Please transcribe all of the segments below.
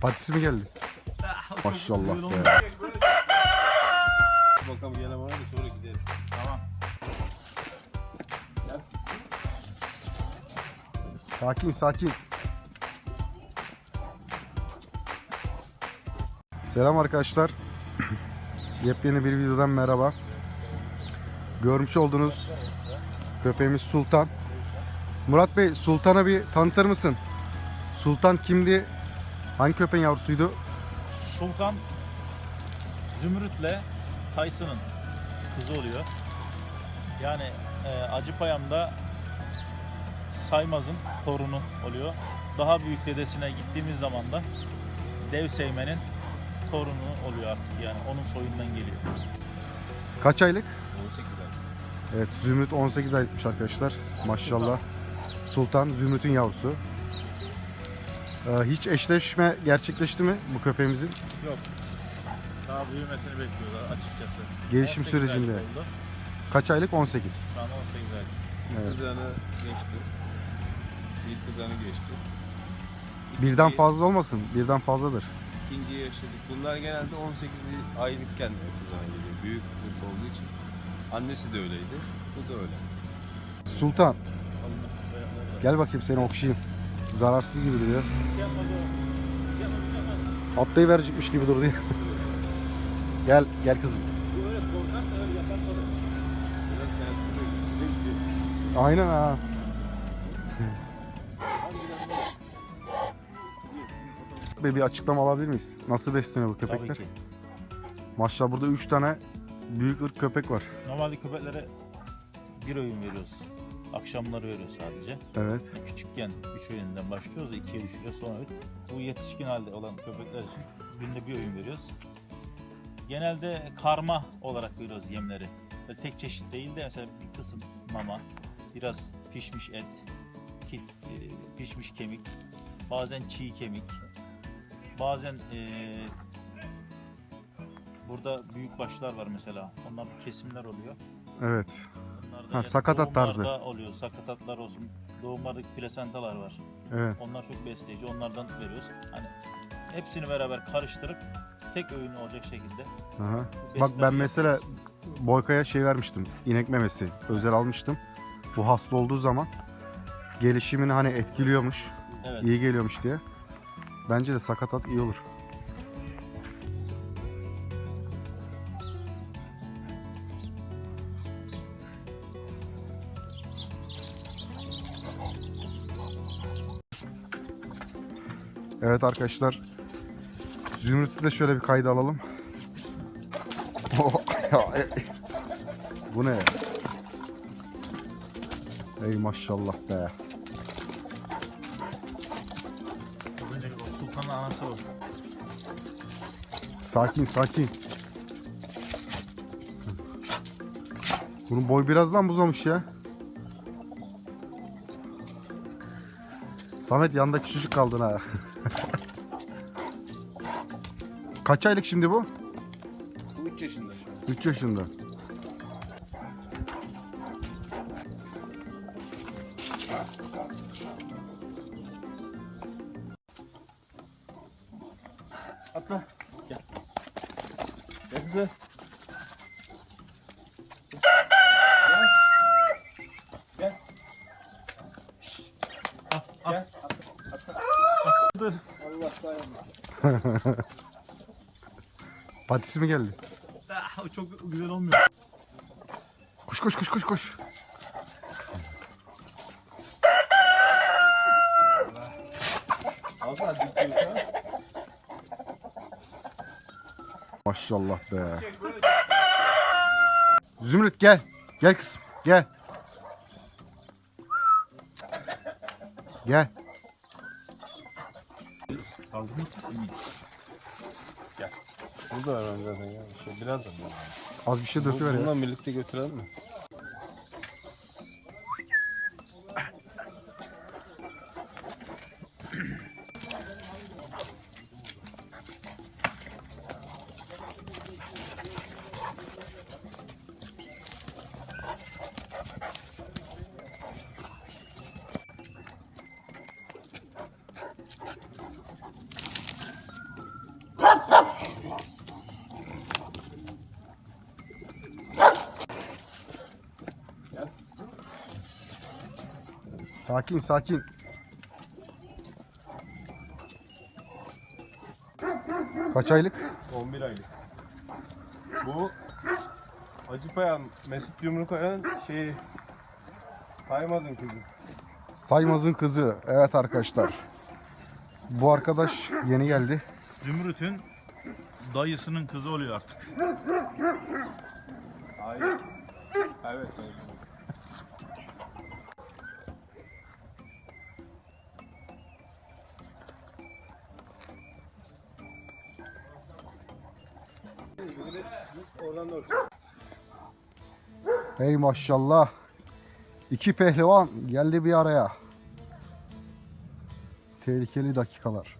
Patisi mi geldi? Maşallah be. Bakalım gelen var mı sonra gidelim. Tamam. Sakin sakin. Selam arkadaşlar. Yepyeni bir videodan merhaba. Görmüş olduğunuz köpeğimiz Sultan. Murat Bey Sultan'a bir tanıtır mısın? Sultan kimdi? Hangi köpeğin yavrusuydu? Sultan Zümrüt'le Tyson'ın kızı oluyor. Yani e, Acıpayam'da Saymaz'ın torunu oluyor. Daha büyük dedesine gittiğimiz zaman da Dev Seymen'in torunu oluyor artık yani onun soyundan geliyor. Kaç aylık? 18 ay. Evet Zümrüt 18 aylıkmış arkadaşlar. Maşallah. Sultan Zümrüt'ün yavrusu. Ee, hiç eşleşme gerçekleşti mi bu köpeğimizin? Yok. Daha büyümesini bekliyorlar açıkçası. Gelişim 18 sürecinde. aylık oldu. Kaç aylık? 18. Şu an 18 aylık. Evet. Kızanı geçti. İlk kızanı geçti. Birden İkinci- fazla olmasın. Birden fazladır. İkinciyi yaşadık. Bunlar genelde 18 aylıkken kızana geliyor. Büyük ırk olduğu için. Annesi de öyleydi. Bu da öyle. Sultan gel bakayım seni okşayayım. Zararsız gibi duruyor. Atlayıverecekmiş gibi durdu. gel gel kızım. Bu öyle Be bir açıklama alabilir miyiz? Nasıl besleniyor bu köpekler? Tabii ki. Maşallah burada 3 tane büyük ırk köpek var. Normalde köpeklere bir öğün veriyoruz. Akşamları veriyoruz sadece. Evet. Küçükken 3 öğünden başlıyoruz, 2'ye düşürüyoruz sonra üç. Bu yetişkin halde olan köpekler için günde bir öğün veriyoruz. Genelde karma olarak veriyoruz yemleri. Böyle tek çeşit değil de mesela bir kısım mama, biraz pişmiş et, e, pişmiş kemik, bazen çiğ kemik, bazen e, burada büyük başlar var mesela. Onlar kesimler oluyor. Evet. Ha, sakatat tarzı. doğumlarda oluyor. Sakatatlar olsun. Doğumlardaki plasentalar var. Evet. Onlar çok besleyici. Onlardan veriyoruz. Hani hepsini beraber karıştırıp tek öğün olacak şekilde. Aha. bu Bak ben mesela yapıyoruz. Boyka'ya şey vermiştim. inek memesi. Özel almıştım. Bu hasta olduğu zaman gelişimini hani etkiliyormuş. evet. iyi geliyormuş diye. Bence de sakatat iyi olur. Evet arkadaşlar. Zümrüt'ü de şöyle bir kayda alalım. Bu ne? Ey maşallah be. O sultanın anası o. Sakin sakin. Bunun boy birazdan uzamış ya. Samet yanında küçücük kaldın ha. Kaç aylık şimdi bu? Bu 3 yaşında şu an. 3 yaşında. Atla. Gel. Gel kızı. Gel. Şşt. Al, al. Dur. Allah dayanma. Patisi mi geldi? Ah, çok güzel olmuyor. Koş koş koş koş koş. Az daha Maşallah be. Zümrüt gel. Gel kızım. Gel. Gel. Aldın mı? Emin. Bu da var zaten ya. Şey, biraz da. Az bir şey döküver ya. Bununla birlikte götürelim mi? Sakin sakin. Kaç aylık? 11 aylık. Bu Acıpayam, Mesut Yumrukaya'nın şeyi Kaymaz'ın kızı. Saymaz'ın kızı. Evet arkadaşlar. Bu arkadaş yeni geldi. Zümrüt'ün dayısının kızı oluyor artık. Hayır. Evet. evet. Oradan da Hey maşallah. İki pehlivan geldi bir araya. Tehlikeli dakikalar.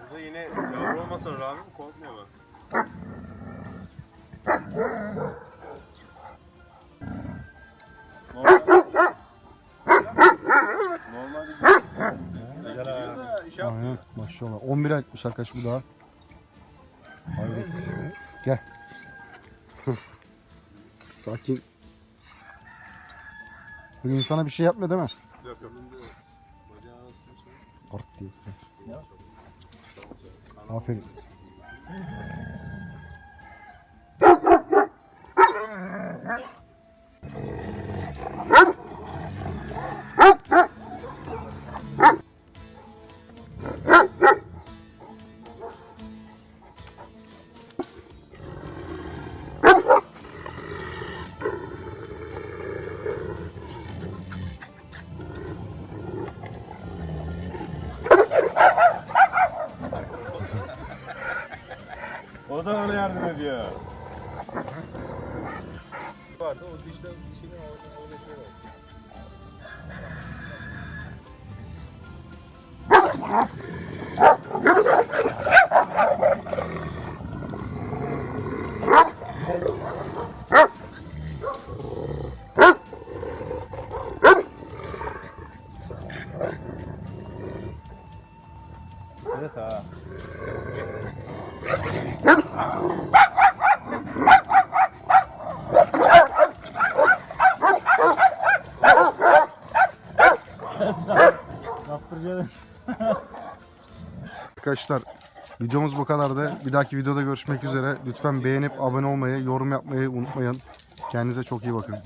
Burada yine yavru olmasına rağmen korkmuyorlar. Normal. Normalde maşallah. 11 aylıkmış arkadaş bu daha. Hayret. Gel. Sakin. Bu insana bir şey yapmıyor değil mi? Yok yok. Art. Aferin. Vardı o dişten dişini orada öyle şey var. Evet Arkadaşlar videomuz bu kadardı. Bir dahaki videoda görüşmek üzere. Lütfen beğenip abone olmayı, yorum yapmayı unutmayın. Kendinize çok iyi bakın.